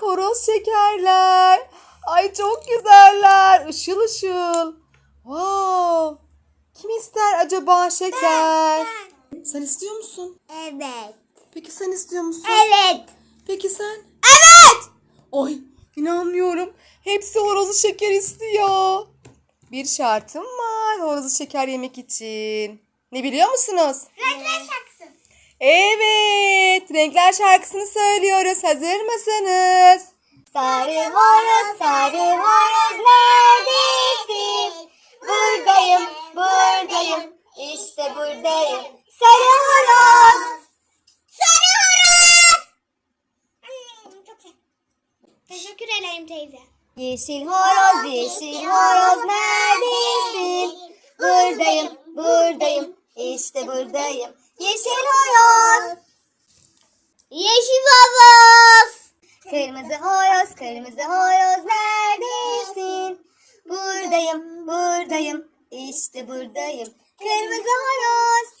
horoz şekerler. Ay çok güzeller. Işıl ışıl. Wow. Kim ister acaba şeker? Sen istiyor musun? Evet. Peki sen istiyor musun? Evet. Peki sen? Evet. Ay inanmıyorum. Hepsi horozlu şeker istiyor. Bir şartım var horozlu şeker yemek için. Ne biliyor musunuz? Renkler şarkısı. Evet, renkler şarkısını söylüyoruz. Hazır mısınız? Sarı horoz, sarı horoz neredesin? Buradayım, buradayım, işte buradayım. Sarı horoz. Sarı horoz. Teşekkür ederim teyze. Yeşil horoz, yeşil horoz neredesin? Buradayım, buradayım, işte buradayım. Yeşil horoz. Yeşil horoz. Kırmızı horoz, kırmızı horoz neredesin? Buradayım, buradayım, işte buradayım. Kırmızı horoz.